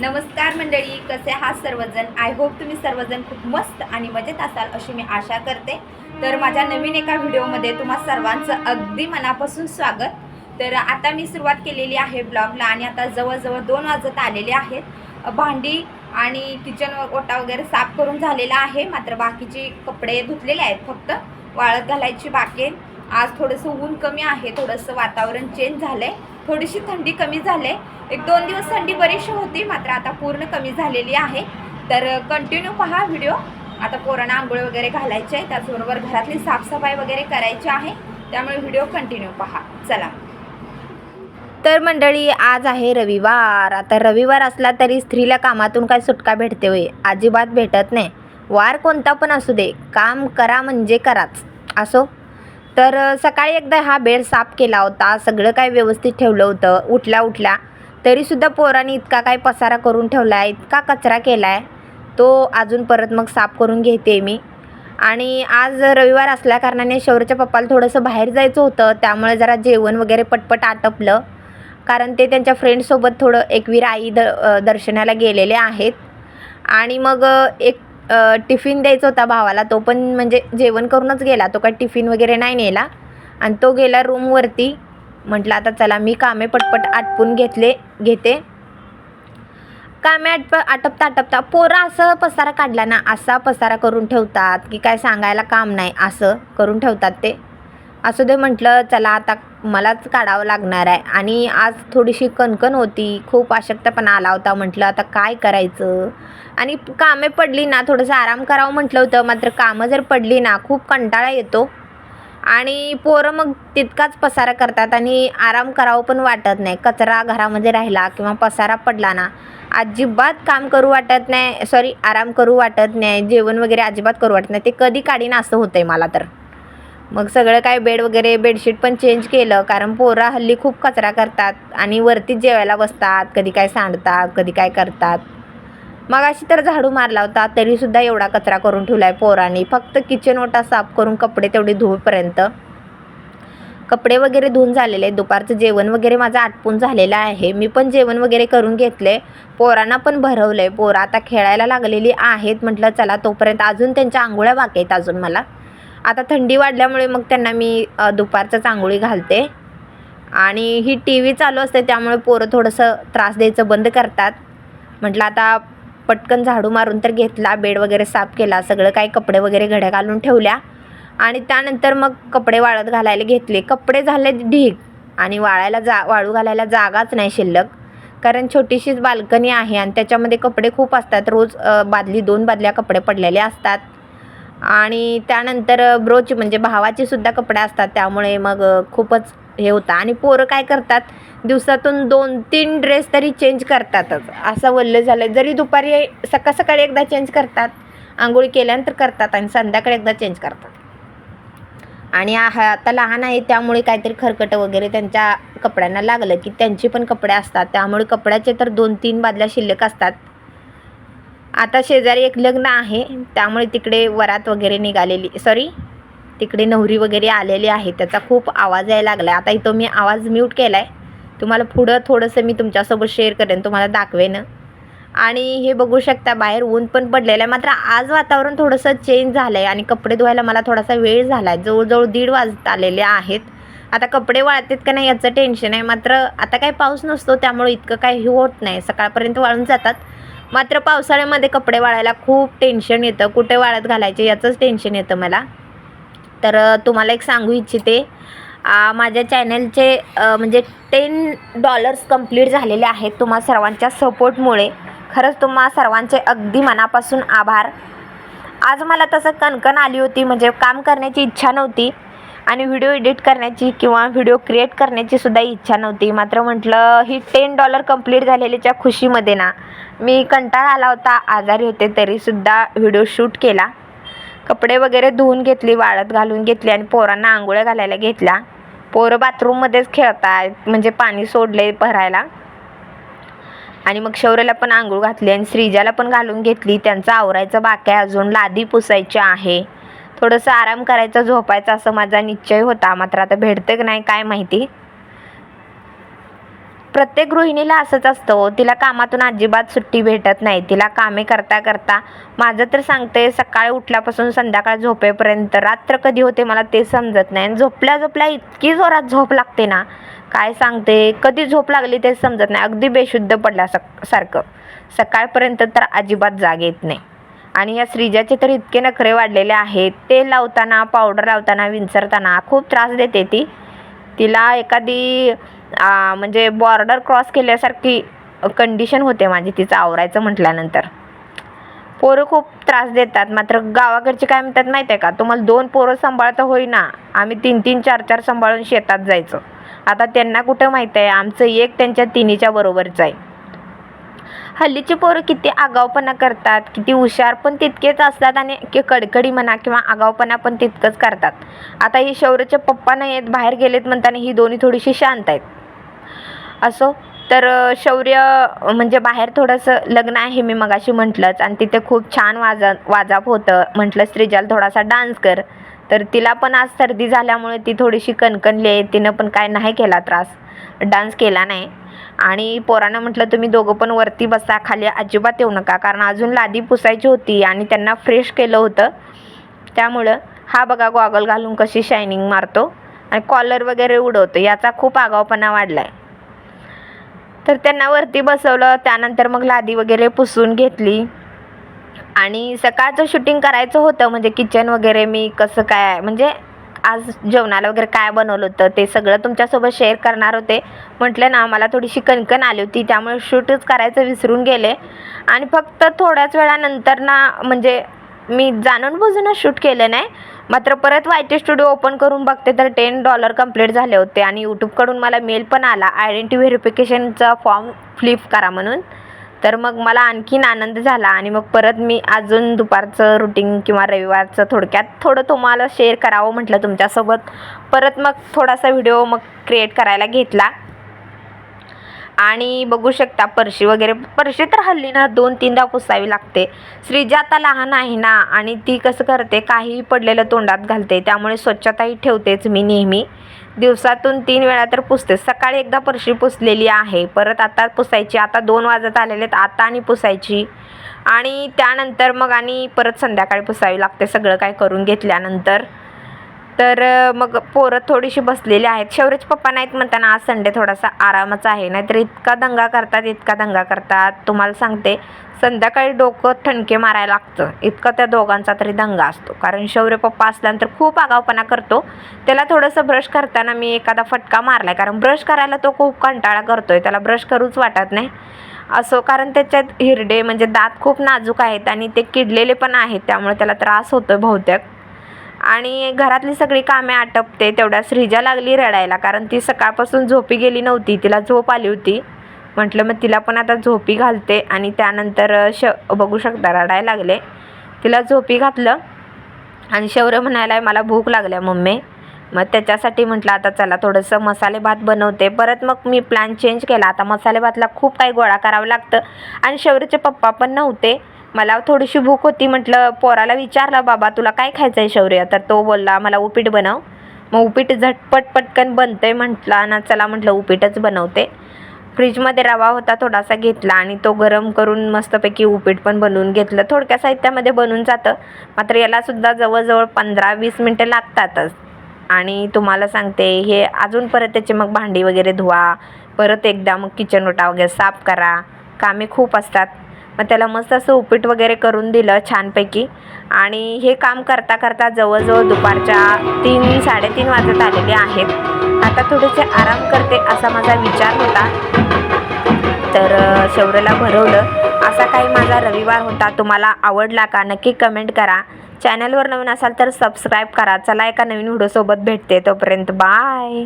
नमस्कार मंडळी कसे आहात सर्वजण? आय होप तुम्ही सर्वजण खूप मस्त आणि मजेत असाल अशी मी आशा करते. तर माझ्या नवीन एका व्हिडिओमध्ये तुम्हा सर्वांचं अगदी मनापासून स्वागत. तर आता मी सुरुवात केलेली आहे ब्लॉगला आणि आता जवळजवळ दोन वाजत आलेले आहेत. भांडी आणि किचन ओटा वगैरे साफ करून झालेला आहे. मात्र बाकीचे कपडे धुतलेले आहेत फक्त. वाळत घालायची बाकी आज थोडंसं ऊन कमी आहे थोडंसं वातावरण चेंज झालं आहे थोडीशी थंडी कमी झाली आहे एक दोन दिवस थंडी बरीचशी होती मात्र आता पूर्ण कमी झालेली आहे. तर कंटिन्यू पहा व्हिडिओ आता पोरांना आंघोळ वगैरे घालायचे आहे त्याचबरोबर घरातली साफसफाई वगैरे करायची आहे. त्यामुळे व्हिडिओ कंटिन्यू पहा. चला. तर मंडळी आज आहे रविवार. आता रविवार असला तरी स्त्रीला कामातून काय सुटका भेटते होय? अजिबात भेटत नाही. वार कोणता पण असू दे काम करा म्हणजे कराच. असो? तर सकाळी एकदा हा बेड साफ केला होता. सगळं काय व्यवस्थित ठेवलं होतं. उठल्या उठल्या तरीसुद्धा पोरांनी इतका काय पसारा करून ठेवला आहे इतका कचरा केला आहे तो अजून परत मग साफ करून घेते मी. आणि आज रविवार असल्या कारणाने शौर्यच्या पप्पाला थोडंसं बाहेर जायचं होतं. त्यामुळे जरा जेवण वगैरे पटपट आटपलं. कारण ते त्यांच्या फ्रेंडसोबत थोडं एकवीर आई द दर्शनाला गेलेले आहेत. आणि मग एक टिफिन द्यायचा होता भावाला तो पण म्हणजे जेवण करूनच गेला. तो काय टिफिन वगैरे नाही नेला. आणि तो गेला रूमवरती म्हटलं आता चला मी कामे पटपट आटपून घेतले घेते. कामे आटप आटपता आटपता पोरं असं पसारा काढला ना असा पसारा करून ठेवतात की काय सांगायला काम नाही असं करून ठेवतात ते. असू दे म्हटलं चला आता मलाच काढावं लागणार आहे. आणि आज थोडीशी कणकण होती. खूप अशक्तपणा आला होता. म्हटलं आता काय करायचं? आणि कामे पडली ना. थोडंसं आराम करावं म्हटलं होतं. मात्र कामं जर पडली ना खूप कंटाळा येतो. आणि पोरं मग तितकाच पसारा करतात. आणि आराम करावं पण वाटत नाही. कचरा घरामध्ये राहिला किंवा पसारा पडला ना अजिबात काम करू वाटत नाही. सॉरी आराम करू वाटत नाही. जेवण वगैरे अजिबात करू वाटत नाही. ते कधी काढीन असं होतं आहे मला तर. मग सगळं काय बेड वगैरे बेडशीट पण चेंज केलं. कारण पोरं हल्ली खूप कचरा करतात आणि वरतीच जेवायला बसतात. कधी काय सांडतात कधी काय करतात. मग अशी तर झाडू मारला होता. तरीसुद्धा एवढा कचरा करून ठेवला आहे पोरांनी. फक्त किचन ओटा साफ करून कपडे तेवढे धुवेपर्यंत. कपडे वगैरे धुवून झालेले आहेत. दुपारचं जेवण वगैरे माझं आटपून झालेलं आहे. मी पण जेवण वगैरे करून घेतले पोरांना पण भरवलं आहे पोरं आता खेळायला लागलेली आहेत. म्हटलं चला तोपर्यंत अजून त्यांच्या आंघोळ्या बाकी आहेत अजून मला. आता थंडी वाढल्यामुळे मग त्यांना मी दुपारचं चांगोळी घालते. आणि ही टी व्ही चालू असते त्यामुळे पोरं थोडंसं त्रास द्यायचं बंद करतात. म्हटलं आता पटकन झाडू मारून तर घेतला बेड वगैरे साफ केला सगळं काही कपडे वगैरे घड्या घालून ठेवल्या. आणि त्यानंतर मग कपडे वाळत घालायला घेतले. कपडे झाले ढीग आणि वाळायला जा वाळू घालायला जागाच नाही शिल्लक. कारण छोटीशीच बाल्कनी आहे आणि त्याच्यामध्ये कपडे खूप असतात. रोज बादली दोन बादल्या कपडे पडलेले असतात. आणि त्यानंतर ब्रोच म्हणजे भावाचे सुद्धा कपडे असतात त्यामुळे मग खूपच हे होतं. आणि पोरं काय करतात दिवसातून दोन तीन ड्रेस तरी चेंज करतातच. असं वल्लं झालं जरी दुपारी सकाळ सकाळी एकदा चेंज करतात आंघोळी केल्यानंतर करतात आणि संध्याकाळी एकदा चेंज करतात. आणि आता लहान आहे त्यामुळे काहीतरी खरकटं वगैरे त्यांच्या कपड्यांना लागलं की त्यांची पण कपडे असतात. त्यामुळे कपड्याचे तर दोन तीन बादल्या शिल्लक असतात. आता शेजारी एक लग्न आहे त्यामुळे तिकडे वरात वगैरे निघालेली सॉरी तिकडे नवरी वगैरे आलेली आहे त्याचा खूप आवाज यायला लागला आहे आता इथं मी आवाज म्यूट केला आहे तुम्हाला पुढं थोडंसं मी तुमच्यासोबत शेअर करेन तुम्हाला दाखवेन. आणि हे बघू शकता बाहेर ऊन पण पडलेलं आहे. मात्र आज वातावरण थोडंसं चेंज झालं आहे आणि कपडे धुवायला मला थोडासा वेळ झाला आहे जवळजवळ दीड वाजत आलेले आहेत. आता कपडे वाळतात का नाही याचं टेन्शन आहे. मात्र आता काही पाऊस नसतो त्यामुळे इतकं काही होत नाही. सकाळपर्यंत वाळून जातात. मात्र पावसाळ्यामध्ये कपडे वाळायला खूप टेन्शन येतं. कुठे वाळत घालायचे याचंच टेन्शन येतं मला. तर तुम्हाला एक सांगू इच्छिते. माझ्या चॅनलचे म्हणजे टेन डॉलर्स कंप्लीट झालेले आहेत तुम्हा सर्वांच्या सपोर्टमुळे खरंच तुम्हा सर्वांचे अगदी मनापासून आभार. आज मला तसं कणकण आली होती म्हणजे काम करण्याची इच्छा नव्हती. आणि व्हिडिओ एडिट करण्याची किंवा व्हिडिओ क्रिएट करण्याची सुद्धा इच्छा नव्हती. मात्र म्हटलं ही टेन डॉलर कंप्लीट झालेल्याच्या खुशीमध्ये ना मी कंटाळा आला होता आजारी होते तरीसुद्धा व्हिडिओ शूट केला. कपडे वगैरे धुवून घेतली वाळत घालून घेतली आणि पोरांना आंघोळ्या घालायला घेतल्या. पोरं बाथरूममध्येच खेळतात म्हणजे पाणी सोडले भरायला. आणि मग शौर्यला पण आंघोळ घातली आणि श्रीजाला पण घालून घेतली. त्यांचं आवरायचं बाकी आहे अजून लादी पुसायची आहे. थोडंसं आराम करायचा झोपायचा असं माझा निश्चय होता. मात्र आता भेटतं की नाही काय माहिती. प्रत्येक गृहिणीला असंच असतं हो. तिला कामातून अजिबात सुट्टी भेटत नाही. तिला कामे करता करता माझं तर सांगते सकाळी उठल्यापासून संध्याकाळ झोपेपर्यंत रात्र कधी होते मला ते समजत नाही. आणि झोपल्या झोपल्या इतकी जोरात झोप लागते ना. काय सांगते कधी झोप लागली ते समजत नाही. अगदी बेशुद्ध पडल्या सारखं. सकाळपर्यंत तर अजिबात जाग येत नाही. आणि या श्रीजाचे तर इतके नखरे वाढलेले आहेत. तेल लावताना पावडर लावताना विंचरताना खूप त्रास देते ती. तिला एखादी म्हणजे बॉर्डर क्रॉस केल्यासारखी कंडिशन होते माझी तिचं आवरायचं म्हटल्यानंतर. पोरं खूप त्रास देतात. मात्र गावाकडचे काय म्हणतात माहीत आहे का? तुम्हाला दोन पोरं सांभाळता होईना आम्ही तीन तीन चार चार सांभाळून शेतात जायचो. आता त्यांना कुठं माहीत आहे? आमचं एक त्यांच्या तिन्हीच्या बरोबरचं आहे. हल्लीची पोरं किती आगावपणा करतात किती हुशार पण तितकेच असतात आणि की कडकडी म्हणा किंवा आगावपणा पण तितकंच करतात. आता ही शौर्यचे पप्पा नाही आहेत बाहेर गेलेत म्हणताना ही दोन्ही थोडीशी शांत आहेत. असो तर शौर्य म्हणजे बाहेर थोडंसं लग्न आहे मी मगाशी म्हटलंच आणि तिथे खूप छान वाजा वाजाप होतं. म्हटलं श्रीजाल थोडासा डान्स कर. तर तिला पण आज सर्दी झाल्यामुळे ती थोडीशी कणकणली आहे तिनं पण काय नाही केला त्रास. डान्स केला नाही. आणि पोरानं म्हटलं तुम्ही दोघं पण वरती बसा खाली अजिबात येऊ नका. कारण अजून लादी पुसायची होती आणि त्यांना फ्रेश केलं होतं. त्यामुळं हा बघा गॉगल घालून कशी शायनिंग मारतो आणि कॉलर वगैरे उडवतो. याचा खूप आगावपणा वाढला आहे तर त्यांना वरती बसवलं त्यानंतर मग लादी वगैरे पुसून घेतली. आणि सकाळचं शूटिंग करायचं होतं म्हणजे किचन वगैरे मी कसं काय म्हणजे आज जेवणाला वगैरे काय बनवलं होतं ते सगळं तुमच्यासोबत शेअर करणार होते. म्हटलं ना मला थोडीशी कणकण आली होती त्यामुळे शूटच करायचं विसरून गेले. आणि फक्त थोड्याच वेळानंतर ना म्हणजे मी जाणून बुजूनच शूट केलं नाही. मात्र परत वाय टी स्टुडिओ ओपन करून बघते तर टेन डॉलर कंप्लीट झाले होते. आणि यूट्यूबकडून मला मेल पण आला आयडेंटी व्हेरिफिकेशनचा फॉर्म फ्लिप करा म्हणून. तर मग मला आणखीन आनंद झाला आणि मग परत मी अजून दुपारचं रुटीन किंवा रविवारचं थोडक्यात थोडं तुम्हाला शेअर करावं म्हटलं तुमच्यासोबत. परत मग थोडासा व्हिडिओ मग क्रिएट करायला घेतला. आणि बघू शकता परशी वगैरे. परशी तर हल्ली ना दोन तीनदा पुसावी लागते. श्रीजा आता लहान आहे ना आणि ती कसं करते काही पडलेलं तोंडात घालते. त्यामुळे स्वच्छताही ठेवतेच मी नेहमी. दिवसातून तीन वेळा तर पुसते. सकाळी एकदा परशी पुसलेली आहे. परत आता पुसायची. आता दोन वाजत आलेले आहेत. आता आणि पुसायची. आणि त्यानंतर मग आणि परत संध्याकाळी पुसावी लागते. सगळं काय करून घेतल्यानंतर. तर मग पोरं थोडीशी बसलेली आहेत. शौर्यच पप्पा नाहीत म्हणताना आज संडे थोडासा आरामच आहे. नाहीतर इतका दंगा करतात इतका दंगा करतात. तुम्हाला सांगते संध्याकाळी डोकं ठणके मारायला लागतं. इतका त्या दोघांचा तरी दंगा असतो. कारण शौर्य पप्पा असल्यानंतर खूप आगावपणा करतो. त्याला थोडंसं ब्रश करताना मी एखादा फटका मारला कारण ब्रश करायला तो खूप कंटाळा करतोय. त्याला ब्रश करूच वाटत नाही. असो कारण त्याच्यात हिरडे म्हणजे दात खूप नाजूक आहेत आणि ते किडलेले पण आहेत. त्यामुळे त्याला त्रास होतोय बहुतेक. आणि घरातली सगळी कामे आटपते. तेवढ्या श्रीजा लागली रडायला कारण ती सकाळपासून झोपी गेली नव्हती. तिला झोप आली होती. म्हटलं मग तिला पण आता झोपी घालते. आणि त्यानंतर श बघू शकता रडायला लागले. तिला झोपी घातलं आणि शौर्य म्हणायला मला भूक लागल्या मम्मी. मग त्याच्यासाठी म्हटलं आता चला थोडंसं मसाले भात बनवते. परत मग मी प्लॅन चेंज केला. आता मसाले भातला खूप काही गोळा करावं लागतं. आणि शौर्यचे पप्पा पण नव्हते. मला थोडीशी भूक होती म्हटलं पोराला विचारलं बाबा तुला काय खायचं आहे शौर्य? तर तो बोलला मला उपीट बनव. मग उपीट झटपट पटकन बनतंय म्हटला ना चला म्हटलं उपीटच बनवते. फ्रीजमध्ये रवा होता थोडासा घेतला आणि तो गरम करून मस्तपैकी उपीट पण बनवून घेतलं. थोडक्या साहित्यामध्ये बनून जातं मात्र यालासुद्धा जवळजवळ पंधरा वीस मिनटं लागतातच. आणि तुम्हाला सांगते हे अजून परत त्याचे मग भांडी वगैरे धुवा परत एकदा मग किचन ओटा वगैरे साफ करा. कामे खूप असतात. मग त्याला मस्त असं उपीट वगैरे करून दिलं छानपैकी. आणि हे काम करता करता जवळजवळ दुपारच्या तीन साडेतीन वाजत आलेले आहेत. आता थोडेसे आराम करते असा माझा विचार होता. तर अ, शौर्यला भरवलं. असा काही माझा रविवार होता. तुम्हाला आवडला का? नक्की कमेंट करा. चॅनलवर नवीन असाल तर सबस्क्राईब करा. चला एका नवीन व्हिडिओसोबत भेटते तोपर्यंत. बाय!